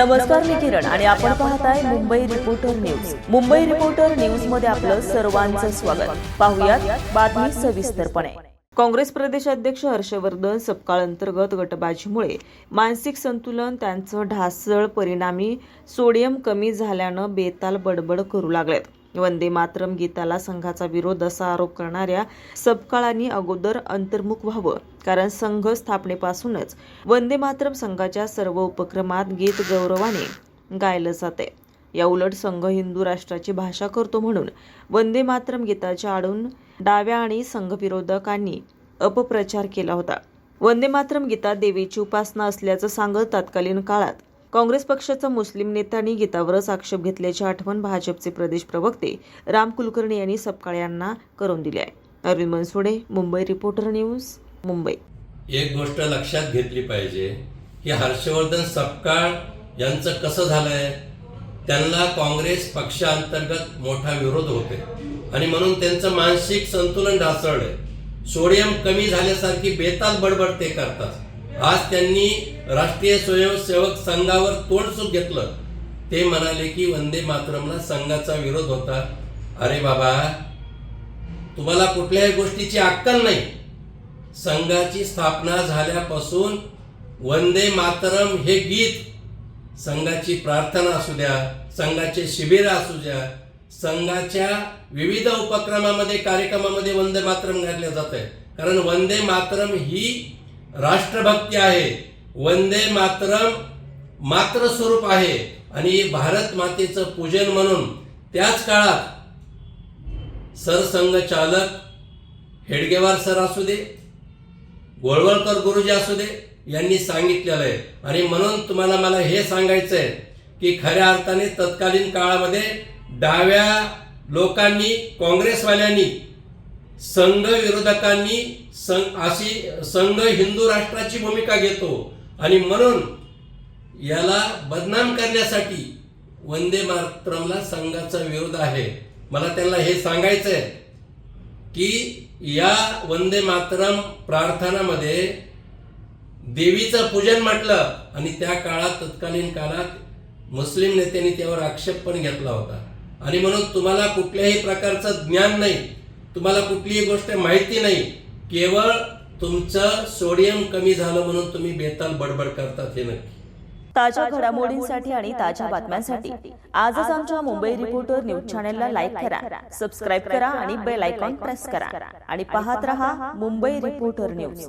नमस्कार मी किरण. आणि आपण पाहताय Mumbai reporter news Mumbai reporter न्यूजमध्ये आपलं सर्वांचं स्वागत. पाहुयात बातमी सविस्तरपणे. काँग्रेस प्रदेशाध्यक्ष हर्षवर्धन सपकाळ अंतर्गत गटबाजीमुळे मानसिक संतुलन त्यांचं ढासळ परिणामी सोडियम कमी झाल्यानं बेताल बडबड करू लागलेत. वंदे मातरम गीताला संघाचा विरोध असा आरोप करणाऱ्या सपकाळांनी अगोदर अंतर्मुख व्हावं. कारण संघ स्थापनेपासूनच वंदे मातरम संघाच्या सर्व उपक्रमात गीत गौरवाने गायलं जाते या उलट संघ हिंदू राष्ट्राची भाषा करतो म्हणून वंदे मातरम गीताच्या आडून डाव्या आणि संघविरोधकांनी अपप्रचार केला होता. वंदे मातरम गीता देवीची उपासना असल्याचं सांगत तत्कालीन काळात काँग्रेस पक्षाचा मुस्लिम नेत्यांनी गीतावरच आक्षेप घेतल्याची आठवण भाजपचे प्रदेश प्रवक्ते राम कुलकर्णी यांनी सपकाळ यांना करून दिली आहे. Arvind Mansude Mumbai reporter news Mumbai. एक गोष्ट लक्षात घेतली पाहिजे की हर्षवर्धन सपकाळ यांचं कसं झालंय? त्यांना काँग्रेस पक्षांतर्गत मोठा विरोध होते आणि म्हणून त्यांचं मानसिक संतुलन ढासळलंय. सोडियम कमी झाल्यासारखी बेताल बडबड ते करतात. आज त्यांनी राष्ट्रीय स्वयंसेवक संघावर तोडसूक घेतलं. ते म्हणाले की वंदे मातरमला संघाचा विरोध होता. अरे बाबा तुम्हाला कुठल्याही गोष्टीची अक्कल नाही. संघाची स्थापना झाल्यापासून वंदे मातरम हे गीत संघाची प्रार्थना असू द्या संघाचे शिबिर असू द्या संघाच्या विविध उपक्रमामध्ये कार्यक्रमामध्ये वंदे मातरम घातले जात आहे. कारण वंदे मातरम ही राष्ट्रभक्ती आहे. वंदे मातरम मात्र स्वरूप आहे. आणि भारत मातेचं पूजन म्हणून त्याच काळात सरसंघचालक हेडगेवार सर असू दे गोळवळकर गुरुजी असू दे यांनी सांगितलेलं आहे. आणि म्हणून तुम्हाला मला हे सांगायचं आहे की खऱ्या अर्थाने तत्कालीन काळामध्ये डाव्या लोकांनी काँग्रेसवाल्यांनी संघ विरोधकांनी संघ अशी संघ हिंदू राष्ट्राची भूमिका घेतो आणि म्हणून याला बदनाम करण्यासाठी वंदे मातरमला संघाचा विरोध आहे. मला त्यांना हे सांगायचं आहे की या वंदे मातरम प्रार्थनामध्ये देवीचं पूजन म्हटलं आणि त्या काळात तत्कालीन काळात मुस्लिम नेत्यांनी त्यावर आक्षेप पण घेतला होता. आणि म्हणून तुम्हाला कुठल्याही प्रकारचं ज्ञान नाही. तुम्हाला कुठलीही गोष्ट माहिती नाही केवळ तुमचं सोडियम कमी झालं म्हणून तुम्ही बेताल बडबड करतात हे नक्की. ताज्या घडामोडींसाठी आणि ताज्या बातम्यांसाठी आजच आमच्या मुंबई रिपोर्टर न्यूज चॅनेलला लाईक करा सबस्क्राईब करा आणि बेल आयकॉन प्रेस करा. आणि पाहत रहा मुंबई रिपोर्टर न्यूज.